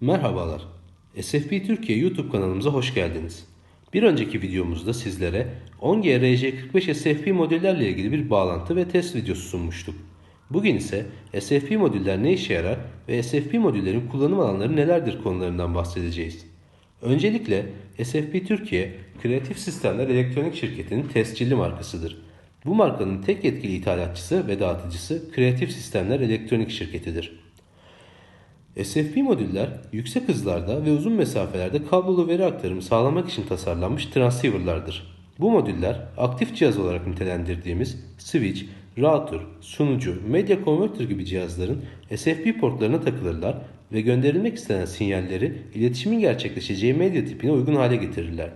Merhabalar. SFP Türkiye YouTube kanalımıza hoş geldiniz. Bir önceki videomuzda sizlere 10G RJ45 SFP modüllerle ilgili bir bağlantı ve test videosu sunmuştuk. Bugün ise SFP modüller ne işe yarar ve SFP modüllerin kullanım alanları nelerdir konularından bahsedeceğiz. Öncelikle SFP Türkiye, Kreatif Sistemler Elektronik Şirketi'nin tescilli markasıdır. Bu markanın tek yetkili ithalatçısı ve dağıtıcısı Kreatif Sistemler Elektronik Şirketi'dir. SFP modüller yüksek hızlarda ve uzun mesafelerde kablolu veri aktarımı sağlamak için tasarlanmış transceiverlardır. Bu modüller aktif cihaz olarak nitelendirdiğimiz switch, router, sunucu, medya converter gibi cihazların SFP portlarına takılırlar ve gönderilmek istenen sinyalleri iletişimin gerçekleşeceği medya tipine uygun hale getirirler.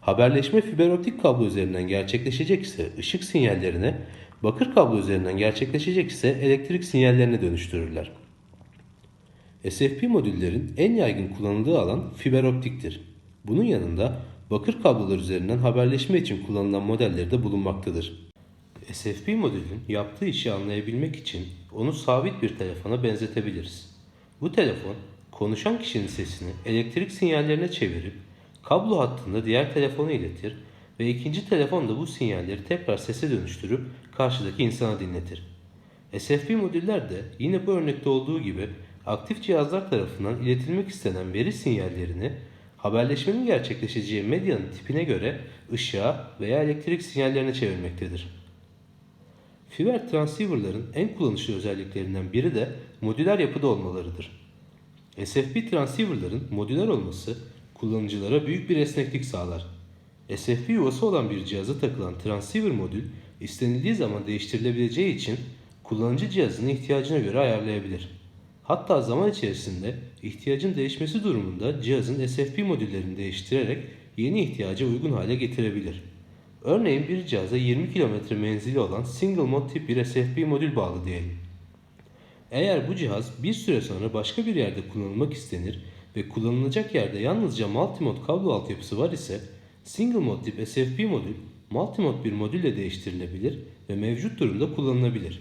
Haberleşme fiber optik kablo üzerinden gerçekleşecek ise ışık sinyallerine, bakır kablo üzerinden gerçekleşecek ise elektrik sinyallerine dönüştürürler. SFP modüllerin en yaygın kullanıldığı alan fiber optiktir. Bunun yanında bakır kablolar üzerinden haberleşme için kullanılan modelleri de bulunmaktadır. SFP modülün yaptığı işi anlayabilmek için onu sabit bir telefona benzetebiliriz. Bu telefon konuşan kişinin sesini elektrik sinyallerine çevirip kablo hattında diğer telefona iletir ve ikinci telefon da bu sinyalleri tekrar sese dönüştürüp karşıdaki insana dinletir. SFP modüller de yine bu örnekte olduğu gibi aktif cihazlar tarafından iletilmek istenen veri sinyallerini haberleşmenin gerçekleşeceği medyanın tipine göre ışığa veya elektrik sinyallerine çevirmektedir. Fiber transceiver'ların en kullanışlı özelliklerinden biri de modüler yapıda olmalarıdır. SFP transceiver'ların modüler olması kullanıcılara büyük bir esneklik sağlar. SFP yuvası olan bir cihaza takılan transceiver modül istenildiği zaman değiştirilebileceği için kullanıcı cihazının ihtiyacına göre ayarlayabilir. Hatta zaman içerisinde ihtiyacın değişmesi durumunda cihazın SFP modüllerini değiştirerek yeni ihtiyaca uygun hale getirebilir. Örneğin bir cihaza 20 km menzili olan single mod tip bir SFP modül bağlı diyelim. Eğer bu cihaz bir süre sonra başka bir yerde kullanılmak istenir ve kullanılacak yerde yalnızca multimod kablo altyapısı var ise single mod tip SFP modül multimod bir modülle değiştirilebilir ve mevcut durumda kullanılabilir.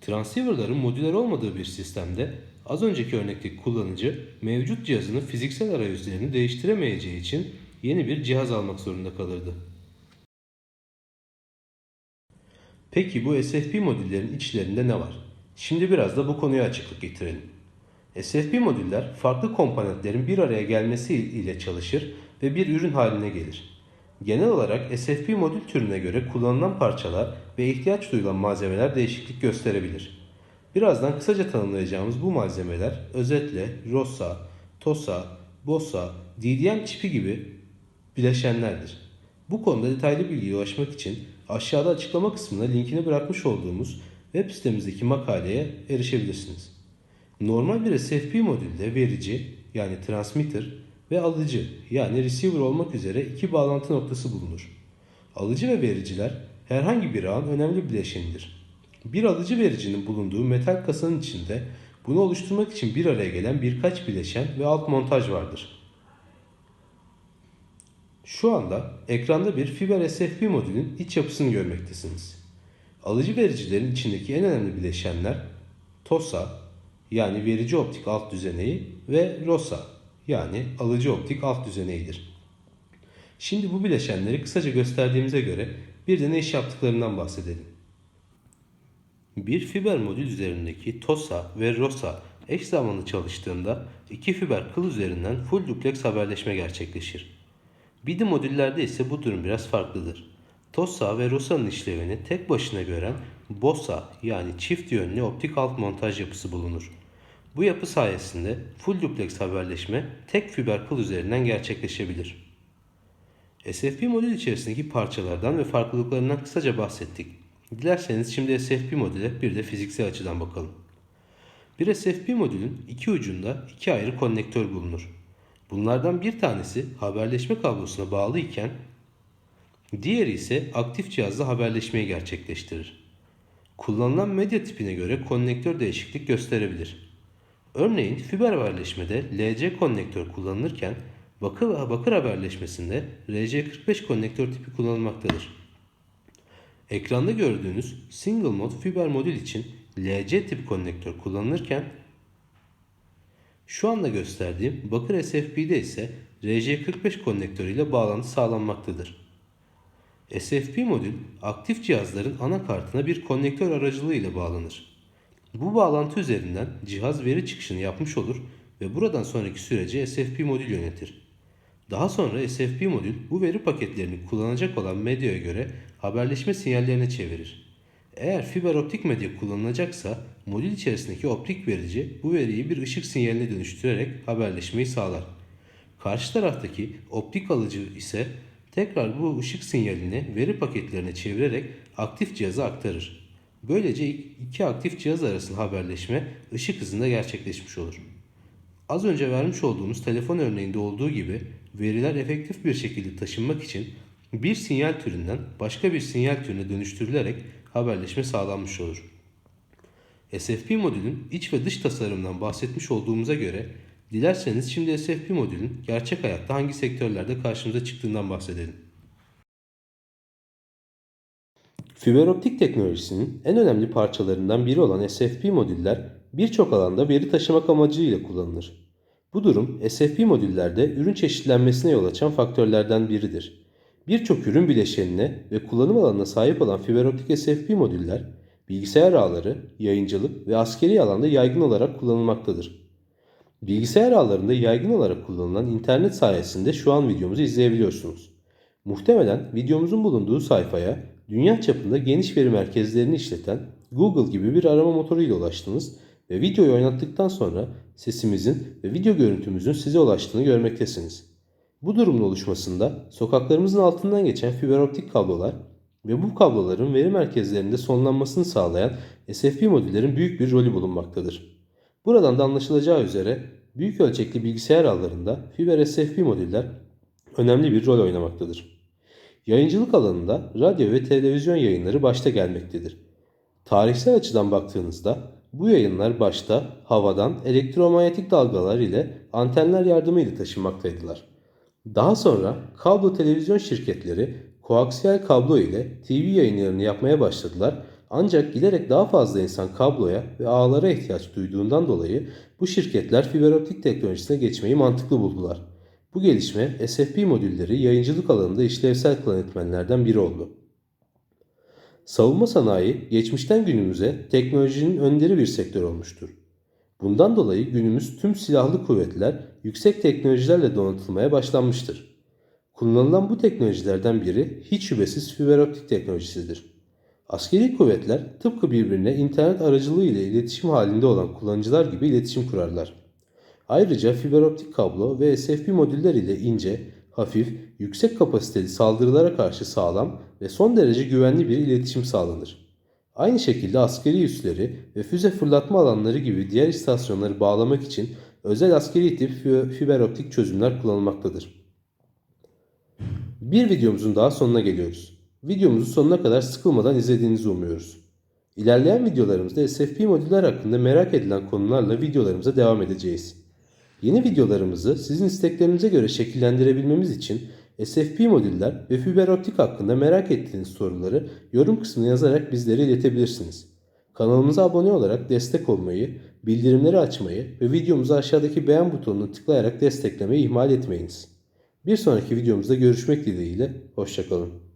Transceiver'ların modüler olmadığı bir sistemde az önceki örnekteki kullanıcı mevcut cihazının fiziksel arayüzlerini değiştiremeyeceği için yeni bir cihaz almak zorunda kalırdı. Peki bu SFP modüllerin içlerinde ne var? Şimdi biraz da bu konuya açıklık getirelim. SFP modüller farklı komponentlerin bir araya gelmesi ile çalışır ve bir ürün haline gelir. Genel olarak SFP modül türüne göre kullanılan parçalar ve ihtiyaç duyulan malzemeler değişiklik gösterebilir. Birazdan kısaca tanımlayacağımız bu malzemeler özetle ROSA, TOSA, BOSA, DDM çipi gibi bileşenlerdir. Bu konuda detaylı bilgiye ulaşmak için aşağıda açıklama kısmına linkini bırakmış olduğumuz web sitemizdeki makaleye erişebilirsiniz. Normal bir SFP modülde verici yani transmitter ve alıcı yani receiver olmak üzere iki bağlantı noktası bulunur. Alıcı ve vericiler herhangi bir ağın önemli bileşenidir. Bir alıcı vericinin bulunduğu metal kasanın içinde bunu oluşturmak için bir araya gelen birkaç bileşen ve alt montaj vardır. Şu anda ekranda bir fiber SFP modülün iç yapısını görmektesiniz. Alıcı vericilerin içindeki en önemli bileşenler TOSA yani verici optik alt düzeneği ve ROSA yani alıcı optik alt düzeneğidir. Şimdi bu bileşenleri kısaca gösterdiğimize göre bir de ne iş yaptıklarından bahsedelim. Bir fiber modül üzerindeki TOSA ve ROSA eş zamanlı çalıştığında iki fiber kıl üzerinden full duplex haberleşme gerçekleşir. BIDI modüllerde ise bu durum biraz farklıdır. TOSA ve ROSA'nın işlevini tek başına gören BOSA yani çift yönlü optik alt montaj yapısı bulunur. Bu yapı sayesinde full duplex haberleşme tek fiber kıl üzerinden gerçekleşebilir. SFP modül içerisindeki parçalardan ve farklılıklarından kısaca bahsettik. Dilerseniz şimdi SFP modüle bir de fiziksel açıdan bakalım. Bir SFP modülün iki ucunda iki ayrı konnektör bulunur. Bunlardan bir tanesi haberleşme kablosuna bağlı iken diğeri ise aktif cihazla haberleşmeyi gerçekleştirir. Kullanılan medya tipine göre konnektör değişiklik gösterebilir. Örneğin fiber haberleşmede LC konnektör kullanılırken bakır, bakır haberleşmesinde RC45 konnektör tipi kullanılmaktadır. Ekranda gördüğünüz single mod fiber modül için LC tip konnektör kullanılırken Şu anda gösterdiğim bakır SFP'de ise RJ45 konnektörüyle bağlantı sağlanmaktadır. SFP modül aktif cihazların anakartına bir konnektör aracılığıyla bağlanır. Bu bağlantı üzerinden cihaz veri çıkışını yapmış olur ve buradan sonraki süreci SFP modül yönetir. Daha sonra SFP modül bu veri paketlerini kullanacak olan medyaya göre haberleşme sinyallerine çevirir. Eğer fiber optik medya kullanılacaksa modül içerisindeki optik verici bu veriyi bir ışık sinyaline dönüştürerek haberleşmeyi sağlar. Karşı taraftaki optik alıcı ise tekrar bu ışık sinyalini veri paketlerine çevirerek aktif cihaza aktarır. Böylece iki aktif cihaz arasında haberleşme ışık hızında gerçekleşmiş olur. Az önce vermiş olduğumuz telefon örneğinde olduğu gibi veriler efektif bir şekilde taşınmak için bir sinyal türünden başka bir sinyal türüne dönüştürülerek haberleşme sağlanmış olur. SFP modülün iç ve dış tasarımından bahsetmiş olduğumuza göre dilerseniz şimdi SFP modülün gerçek hayatta hangi sektörlerde karşımıza çıktığından bahsedelim. Fiber optik teknolojisinin en önemli parçalarından biri olan SFP modüller birçok alanda veri taşımak amacıyla kullanılır. Bu durum SFP modüllerde ürün çeşitlenmesine yol açan faktörlerden biridir. Birçok ürün bileşenine ve kullanım alanına sahip olan fiber optik SFP modüller bilgisayar ağları, yayıncılık ve askeri alanda yaygın olarak kullanılmaktadır. Bilgisayar ağlarında yaygın olarak kullanılan internet sayesinde şu an videomuzu izleyebiliyorsunuz. Muhtemelen videomuzun bulunduğu sayfaya dünya çapında geniş veri merkezlerini işleten Google gibi bir arama motoru ile ulaştınız ve videoyu oynattıktan sonra sesimizin ve video görüntümüzün size ulaştığını görmektesiniz. Bu durumun oluşmasında sokaklarımızın altından geçen fiber optik kablolar ve bu kabloların veri merkezlerinde sonlanmasını sağlayan SFP modüllerin büyük bir rolü bulunmaktadır. Buradan da anlaşılacağı üzere büyük ölçekli bilgisayar ağlarında fiber SFP modüller önemli bir rol oynamaktadır. Yayıncılık alanında radyo ve televizyon yayınları başta gelmektedir. Tarihsel açıdan baktığınızda bu yayınlar başta havadan elektromanyetik dalgalar ile antenler yardımıyla taşınmaktaydılar. Daha sonra kablo televizyon şirketleri koaksiyel kablo ile TV yayınlarını yapmaya başladılar ancak giderek daha fazla insan kabloya ve ağlara ihtiyaç duyduğundan dolayı bu şirketler fiber optik teknolojisine geçmeyi mantıklı buldular. Bu gelişme SFP modülleri yayıncılık alanında işlevsel kılan etmenlerden biri oldu. Savunma sanayi geçmişten günümüze teknolojinin önderi bir sektör olmuştur. Bundan dolayı günümüz tüm silahlı kuvvetler yüksek teknolojilerle donatılmaya başlanmıştır. Kullanılan bu teknolojilerden biri hiç şüphesiz fiber optik teknolojisidir. Askeri kuvvetler tıpkı birbirine internet aracılığı ile iletişim halinde olan kullanıcılar gibi iletişim kurarlar. Ayrıca fiber optik kablo ve SFP modüller ile ince, hafif, yüksek kapasiteli saldırılara karşı sağlam ve son derece güvenli bir iletişim sağlanır. Aynı şekilde askeri üsleri ve füze fırlatma alanları gibi diğer istasyonları bağlamak için özel askeri tip fiber optik çözümler kullanılmaktadır. Bir videomuzun daha sonuna geliyoruz. Videomuzu sonuna kadar sıkılmadan izlediğinizi umuyoruz. İlerleyen videolarımızda SFP modüller hakkında merak edilen konularla videolarımıza devam edeceğiz. Yeni videolarımızı sizin isteklerinize göre şekillendirebilmemiz için SFP modüller ve fiber optik hakkında merak ettiğiniz soruları yorum kısmına yazarak bizlere iletebilirsiniz. Kanalımıza abone olarak destek olmayı, bildirimleri açmayı ve videomuzu aşağıdaki beğen butonuna tıklayarak desteklemeyi ihmal etmeyiniz. Bir sonraki videomuzda görüşmek dileğiyle, hoşçakalın.